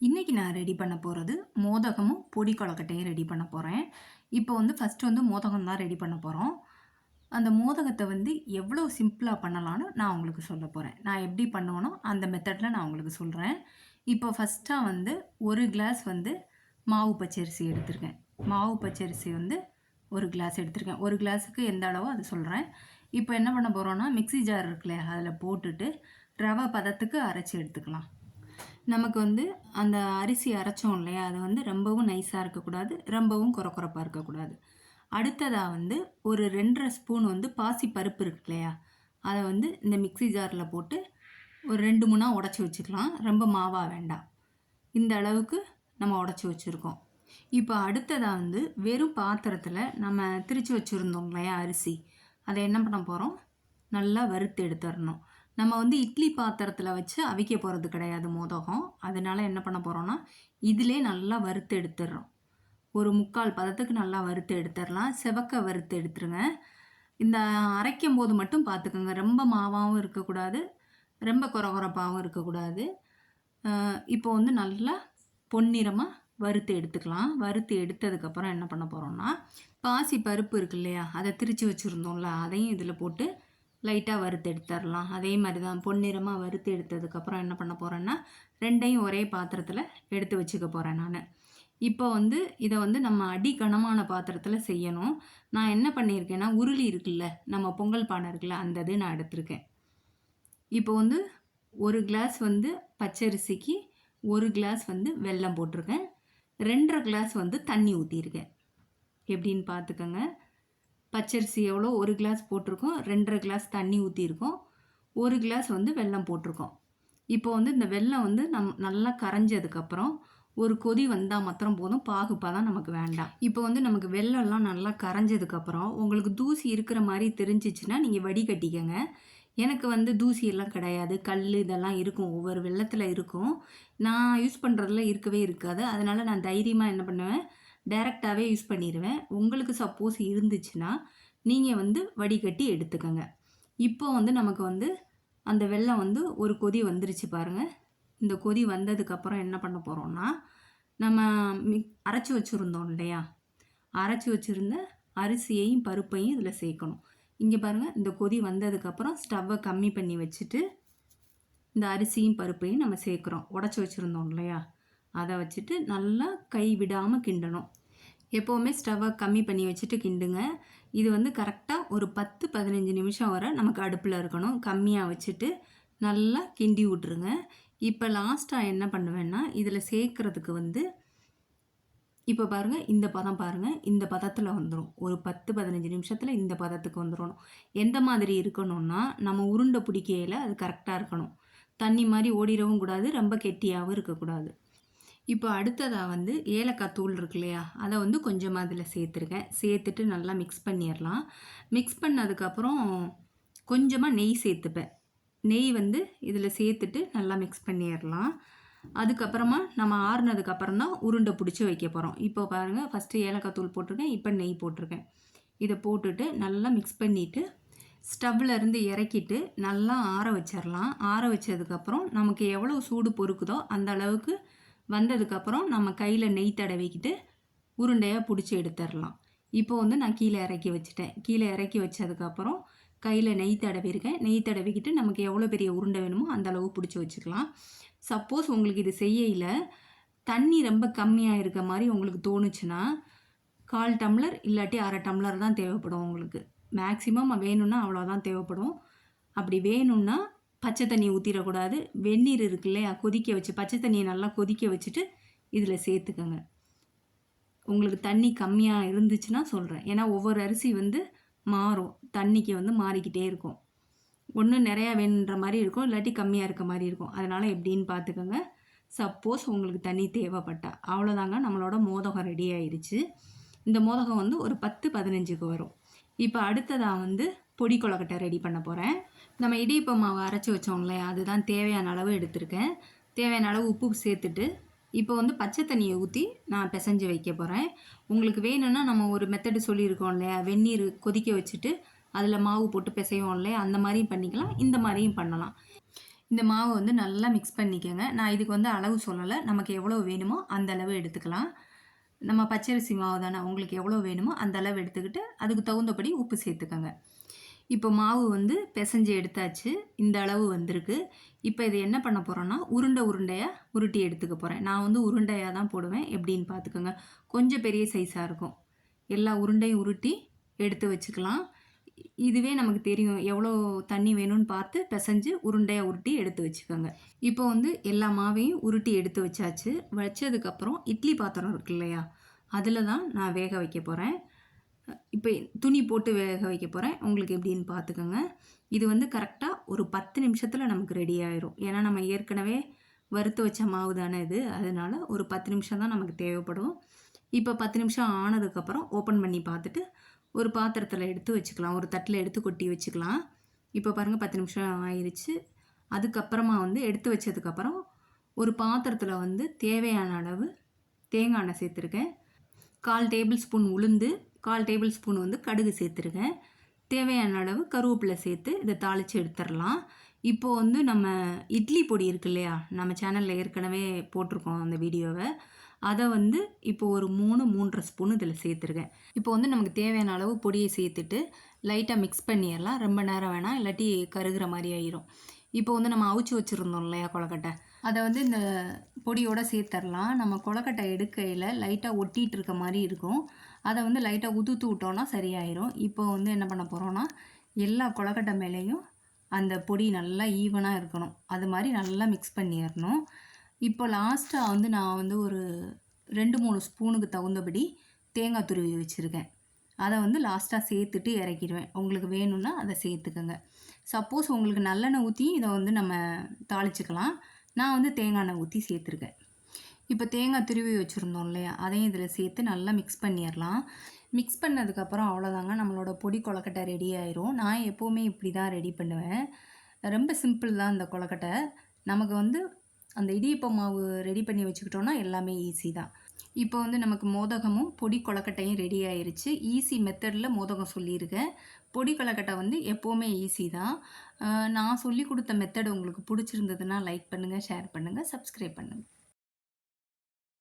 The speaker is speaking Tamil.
இன்றைக்கி நான் ரெடி பண்ண போகிறது மோதகமும் பொடி கொழக்கட்டையும் ரெடி பண்ண போகிறேன் இப்போ வந்து ஃபஸ்ட்டு வந்து மோதகம் தான் ரெடி பண்ண போகிறோம் அந்த மோதகத்தை வந்து எவ்வளோ சிம்பிளாக பண்ணலான்னு நான் உங்களுக்கு சொல்ல போகிறேன் நான் எப்படி பண்ணுவேனோ அந்த மெத்தடில் நான் உங்களுக்கு சொல்கிறேன் இப்போ ஃபஸ்ட்டாக வந்து ஒரு கிளாஸ் வந்து மாவு பச்சரிசி எடுத்திருக்கேன். மாவு பச்சரிசி வந்து ஒரு கிளாஸ் எடுத்திருக்கேன். ஒரு கிளாஸுக்கு எந்த அளவோ அது சொல்கிறேன் இப்போ என்ன பண்ண போகிறோன்னா மிக்ஸி ஜார் இருக்குல்லையா அதில் போட்டுட்டு ரவை பதத்துக்கு அரைச்சி எடுத்துக்கலாம். நமக்கு வந்து அந்த அரிசி அரைச்சோம் இல்லையா? அது வந்து ரொம்பவும் நைஸாக இருக்கக்கூடாது ரொம்பவும் குறக்குறப்பாக இருக்கக்கூடாது. அடுத்ததாக வந்து ஒரு ரெண்டரை ஸ்பூன் வந்து பாசி பருப்பு இருக்கு இல்லையா? அதை வந்து இந்த மிக்ஸி ஜாரில் போட்டு ஒரு ரெண்டு மூணாக உடச்சி வச்சுக்கலாம். ரொம்ப மாவாக வேண்டாம். இந்த அளவுக்கு நம்ம உடச்சி வச்சுருக்கோம். இப்போ அடுத்ததாக வந்து வெறும் பாத்திரத்தில் நம்ம திரிச்சு வச்சுருந்தோம் இல்லையா? அரிசி. அதை என்ன பண்ண போகிறோம் நல்லா வறுத்து எடுத்துடணும். நம்ம வந்து இட்லி பாத்திரத்தில் வச்சு அவிக்க போகிறது கிடையாது மோதகம். அதனால என்ன பண்ண போகிறோன்னா இதிலே நல்லா வறுத்து எடுத்துடுறோம் ஒரு முக்கால் பதத்துக்கு நல்லா வறுத்து எடுத்துடலாம் செவக்க வறுத்து எடுத்துருங்க. இந்த அரைக்கும் போது மட்டும் பார்த்துக்கோங்க ரொம்ப மாவாகவும் இருக்கக்கூடாது. ரொம்ப குறகுறப்பாகவும் இருக்கக்கூடாது. இப்போ வந்து நல்லா பொன்னிறமாக வறுத்து எடுத்துக்கலாம். வறுத்து எடுத்ததுக்கப்புறம் என்ன பண்ண போகிறோம்னா பாசி பருப்பு இருக்கு இல்லையா? அதை திரித்து வச்சுருந்தோம்ல அதையும் இதில் போட்டு லைட்டாக வறுத்து எடுத்துடலாம். அதே மாதிரி தான் பொன்னிறமாக வறுத்து எடுத்ததுக்கப்புறம் என்ன பண்ண போகிறேன்னா ரெண்டையும் ஒரே பாத்திரத்தில் எடுத்து வச்சுக்க போகிறேன் நான். இப்போ வந்து இதை வந்து நம்ம அடி கனமான பாத்திரத்தில் செய்யணும். நான் என்ன பண்ணியிருக்கேன்னா உருளி இருக்குல்ல நம்ம பொங்கல் பானை இருக்குல்ல அந்த இது நான் எடுத்திருக்கேன். இப்போ வந்து ஒரு கிளாஸ் வந்து பச்சரிசிக்கு ஒரு கிளாஸ் வந்து வெல்லம் போட்டிருக்கேன். ரெண்டரை கிளாஸ் வந்து தண்ணி ஊற்றிருக்கேன் எப்படின்னு பார்த்துக்கோங்க. பச்சரிசி எவ்வளோ? ஒரு கிளாஸ் போட்டிருக்கோம். ரெண்டரை கிளாஸ் தண்ணி ஊற்றிருக்கோம் ஒரு கிளாஸ் வந்து வெல்லம் போட்டிருக்கோம். இப்போ வந்து இந்த வெல்லம் வந்து நம் நல்லா கரைஞ்சதுக்கப்புறம் ஒரு கொதி வந்தால் மாத்திரம் போதும். பாகுப்பாக தான் நமக்கு வேண்டாம். இப்போ வந்து நமக்கு வெல்லம்லாம் நல்லா கரைஞ்சதுக்கப்புறம் உங்களுக்கு தூசி இருக்கிற மாதிரி தெரிஞ்சிச்சுன்னா நீங்கள் வடிகட்டிக்கங்க எனக்கு வந்து தூசி எல்லாம் கிடையாது. கல் இதெல்லாம் இருக்கும். ஒவ்வொரு வெள்ளத்தில் இருக்கும். நான் யூஸ் பண்ணுறதுல இருக்கவே இருக்காது. அதனால் நான் தைரியமாக என்ன பண்ணுவேன்? டைரெக்டாகவே யூஸ் பண்ணிடுவேன் உங்களுக்கு சப்போஸ் இருந்துச்சுன்னா நீங்கள் வந்து வடிகட்டி எடுத்துக்கோங்க. இப்போ வந்து நமக்கு வந்து அந்த வெள்ளம் வந்து ஒரு கொதி வந்துருச்சு பாருங்கள் இந்த கொதி வந்ததுக்கப்புறம் என்ன பண்ண போகிறோம்னா நம்ம மிக் அரைச்சி வச்சுருந்தோம் இல்லையா? அரைச்சி வச்சுருந்த அரிசியையும் பருப்பையும் இதில் சேர்க்கணும். இங்கே பாருங்கள் இந்த கொதி வந்ததுக்கப்புறம் ஸ்டவ்வை கம்மி பண்ணி வச்சுட்டு இந்த அரிசியும் பருப்பையும் நம்ம சேர்க்குறோம். உடச்சி வச்சுருந்தோம் இல்லையா? அதை வச்சுட்டு நல்லா கை விடாமல் கிண்டணும். எப்போவுமே ஸ்டவ்வை கம்மி பண்ணி வச்சுட்டு கிண்டுங்க. இது வந்து கரெக்டாக ஒரு பத்து பதினஞ்சு நிமிஷம் வர நமக்கு அடுப்பில் இருக்கணும். கம்மியாக வச்சுட்டு நல்லா கிண்டி விட்ருங்க இப்போ லாஸ்ட்டாக என்ன பண்ணுவேன்னா இதில் சேர்க்குறதுக்கு வந்து இப்போ பாருங்கள் இந்த பதம் பாருங்கள் இந்த பதத்தில் வந்துடும் ஒரு பத்து பதினஞ்சு நிமிஷத்தில் இந்த பதத்துக்கு வந்துடணும் எந்த மாதிரி இருக்கணும்னா நம்ம உருண்டை பிடிக்கையில் அது கரெக்டாக இருக்கணும். தண்ணி மாதிரி ஓடிடவும் கூடாது ரொம்ப கெட்டியாகவும் இருக்கக்கூடாது. இப்போ அடுத்ததாக வந்து ஏலக்காய் தூள் இருக்கு இல்லையா அதை வந்து கொஞ்சமாக அதில் சேர்த்துருக்கேன். சேர்த்துட்டு நல்லா மிக்ஸ் பண்ணிடலாம் மிக்ஸ் பண்ணதுக்கப்புறம் கொஞ்சமாக நெய் சேர்த்துப்பேன். நெய் வந்து இதில் சேர்த்துட்டு நல்லா மிக்ஸ் பண்ணிடலாம் அதுக்கப்புறமா நம்ம ஆறுனதுக்கப்புறம் தான் உருண்டை பிடிச்சி வைக்க போகிறோம் இப்போ பாருங்கள் ஃபஸ்ட்டு ஏலக்காய் தூள் போட்டிருக்கேன் இப்போ நெய் போட்டிருக்கேன். இதை போட்டுட்டு நல்லா மிக்ஸ் பண்ணிவிட்டு ஸ்டவ்வில் இருந்து இறக்கிட்டு நல்லா ஆற வச்சிடலாம் ஆற வச்சதுக்கப்புறம் நமக்கு எவ்வளோ சூடு பொறுக்குதோ அந்த அளவுக்கு வந்ததுக்கப்புறம் நம்ம கையில் நெய் தடவிக்கிட்டு உருண்டையாக பிடிச்சி எடுத்துடலாம் இப்போ வந்து நான் கீழே இறக்கி வச்சுட்டேன். கீழே இறக்கி வச்சதுக்கப்புறம் கையில் நெய் தடவிருக்கேன் நெய் தடவிக்கிட்டு நமக்கு எவ்வளோ பெரிய உருண்டை வேணுமோ அந்த அளவு பிடிச்சி வச்சுக்கலாம். சப்போஸ் உங்களுக்கு இது செய்யல தண்ணி ரொம்ப கம்மியாக இருக்க மாதிரி உங்களுக்கு தோணுச்சுன்னா கால் டம்ளர் இல்லாட்டி அரை டம்ளர் தான் தேவைப்படும் உங்களுக்கு. மேக்ஸிமம் வேணும்னா அவ்வளோதான் தேவைப்படும். அப்படி வேணும்னா பச்சை தண்ணி ஊற்றிடக்கூடாது வெந்நீர் இருக்கு இல்லையா? கொதிக்க வச்சு பச்சை தண்ணியை நல்லா கொதிக்க வச்சுட்டு இதில் சேர்த்துக்கோங்க. உங்களுக்கு தண்ணி கம்மியாக இருந்துச்சுன்னா சொல்கிறேன் ஏன்னா ஒவ்வொரு அரிசி வந்து மாறும். தண்ணிக்கு வந்து மாறிக்கிட்டே இருக்கும். ஒன்று நிறையா வேணுன்ற மாதிரி இருக்கும். இல்லாட்டி கம்மியாக இருக்க மாதிரி இருக்கும். அதனால் எப்படின்னு பார்த்துக்கோங்க. சப்போஸ் உங்களுக்கு தண்ணி தேவைப்பட்டா. அவ்வளோதாங்க. நம்மளோட மோதகம் ரெடி ஆயிடுச்சு இந்த மோதகம் வந்து ஒரு பத்து பதினஞ்சுக்கு வரும். இப்போ அடுத்ததாக வந்து பொடி கொழக்கட்டை ரெடி பண்ண போகிறேன் நம்ம இடியப்ப மாவு அரைச்சி வச்சோம் இல்லையா? அதுதான் தேவையான அளவு எடுத்திருக்கேன். தேவையான அளவு உப்பு சேர்த்துட்டு இப்போ வந்து பச்சை தண்ணியை ஊற்றி நான் பிசைஞ்சு வைக்க போகிறேன் உங்களுக்கு வேணும்னா நம்ம ஒரு மெத்தடு சொல்லியிருக்கோம் இல்லையா? வெந்நீர் கொதிக்க வச்சுட்டு அதில் மாவு போட்டு பிசைவோம் இல்லையா? அந்த மாதிரியும் பண்ணிக்கலாம் இந்த மாதிரியும் பண்ணலாம். இந்த மாவை வந்து நல்லா மிக்ஸ் பண்ணிக்கோங்க. நான் இதுக்கு வந்து அளவு சொல்லலை. நமக்கு எவ்வளோ வேணுமோ அந்த அளவு எடுத்துக்கலாம். நம்ம பச்சரிசி மாவு தானே? உங்களுக்கு எவ்வளோ வேணுமோ அந்த அளவு எடுத்துக்கிட்டு அதுக்கு தகுந்தபடி உப்பு சேர்த்துக்கோங்க. இப்போ மாவு வந்து பிசைஞ்சு எடுத்தாச்சு. இந்த அளவு வந்திருக்கு. இப்போ இது என்ன பண்ண போகிறோன்னா உருண்டை உருண்டையாக உருட்டி எடுத்துக்க போகிறேன் நான் வந்து உருண்டையாக தான் போடுவேன் எப்படின்னு பார்த்துக்கோங்க. கொஞ்சம் பெரிய சைஸாக இருக்கும். எல்லா உருண்டையும் உருட்டி எடுத்து வச்சுக்கலாம். இதுவே நமக்கு தெரியும் எவ்வளோ தண்ணி வேணும்னு பார்த்து பிசைஞ்சு உருண்டையாக உருட்டி எடுத்து வச்சுக்கோங்க. இப்போ வந்து எல்லா மாவையும் உருட்டி எடுத்து வச்சாச்சு. வச்சதுக்கப்புறம் இட்லி பாத்திரம் இருக்கு இல்லையா? அதில் தான் நான் வேக வைக்க போகிறேன் இப்போ துணி போட்டு வேக வைக்க போகிறேன் உங்களுக்கு எப்படின்னு பார்த்துக்கோங்க. இது வந்து கரெக்டாக ஒரு பத்து நிமிஷத்தில் நமக்கு ரெடி ஆயிரும். ஏன்னா நம்ம ஏற்கனவே வறுத்து வச்ச மாவு தானே இது. அதனால் ஒரு பத்து நிமிஷம் தான் நமக்கு தேவைப்படும். இப்போ பத்து நிமிஷம் ஆனதுக்கப்புறம் ஓப்பன் பண்ணி பார்த்துட்டு ஒரு பாத்திரத்தில் எடுத்து வச்சுக்கலாம். ஒரு தட்டில் எடுத்து கொட்டி வச்சுக்கலாம். இப்போ பாருங்கள் பத்து நிமிஷம் ஆயிடுச்சு அதுக்கப்புறமா வந்து எடுத்து வச்சதுக்கப்புறம் ஒரு பாத்திரத்தில் வந்து தேவையான அளவு தேங்காய் எண்ணெய் சேர்த்துருக்கேன். கால் டேபிள் ஸ்பூன் உளுந்து கால் டேபிள் ஸ்பூன் வந்து கடுகு சேர்த்துருக்கேன். தேவையான அளவு கருவேப்பிலை சேர்த்து இதை தாளித்து எடுத்துடலாம். இப்போது வந்து நம்ம இட்லி பொடி இருக்கு இல்லையா? நம்ம சேனலில் ஏற்கனவே போட்டிருக்கோம் அந்த வீடியோவை. அதை வந்து இப்போ ஒரு மூணு மூன்றரை ஸ்பூன் இதில் சேர்த்துருக்கேன். இப்போ வந்து நமக்கு தேவையான அளவு பொடியை சேர்த்துட்டு லைட்டாக மிக்ஸ் பண்ணிடலாம். ரொம்ப நேரம் வேணாம் இல்லாட்டி கருகிற மாதிரி ஆயிரும். இப்போ வந்து நம்ம அவிச்சு வச்சுருந்தோம் இல்லையா கொலக்கட்டை அதை வந்து இந்த பொடியோடு சேர்த்துடலாம் நம்ம கொலக்கட்டை எடுக்கையில் லைட்டாக ஒட்டிகிட்டு இருக்க மாதிரி இருக்கும். அதை வந்து லைட்டாக உதுத்து விட்டோன்னா சரியாயிரும். இப்போ வந்து என்ன பண்ண போகிறோன்னா எல்லா கொலக்கட்டை மேலேயும் அந்த பொடி நல்லா ஈவனாக இருக்கணும். அது மாதிரி நல்லா மிக்ஸ் பண்ணிடணும் இப்போ லாஸ்ட்டாக வந்து நான் வந்து ஒரு ரெண்டு மூணு ஸ்பூனுக்கு தகுந்தபடி தேங்காய் துருவி வச்சுருக்கேன். அதை வந்து லாஸ்ட்டாக சேர்த்துட்டு இறக்கிடுவேன். உங்களுக்கு வேணும்னா அதை சேர்த்துக்கோங்க. சப்போஸ் உங்களுக்கு நல்லெண்ணெய் ஊற்றி இதை வந்து நம்ம தாளிச்சுக்கலாம். நான் வந்து தேங்காய் எண்ணெய் ஊற்றி சேர்த்துருக்கேன். இப்போ தேங்காய் துருவி வச்சுருந்தோம் இல்லையா? அதையும் இதில் சேர்த்து நல்லா மிக்ஸ் பண்ணிடலாம் மிக்ஸ் பண்ணதுக்கப்புறம் அவ்வளோதாங்க நம்மளோட பொடி கொலக்கட்டை ரெடி ஆயிரும். நான் எப்போவுமே இப்படி தான் ரெடி பண்ணுவேன். ரொம்ப சிம்பிள் தான் இந்த கொலக்கட்டை நமக்கு வந்து அந்த இடியப்ப மாவு ரெடி பண்ணி வச்சுக்கிட்டோன்னா எல்லாமே ஈஸி தான். இப்போ வந்து நமக்கு மோதகமும் பொடி கொலக்கட்டையும் ரெடி ஆயிருச்சு. ஈஸி மெத்தடில் மோதகம் சொல்லியிருக்கேன். பொடி கொலக்கட்டை வந்து எப்போவுமே ஈஸி தான். நான் சொல்லி கொடுத்த மெத்தட் உங்களுக்கு பிடிச்சிருந்ததுன்னா லைக் பண்ணுங்கள் ஷேர் பண்ணுங்கள் சப்ஸ்கிரைப் பண்ணுங்கள்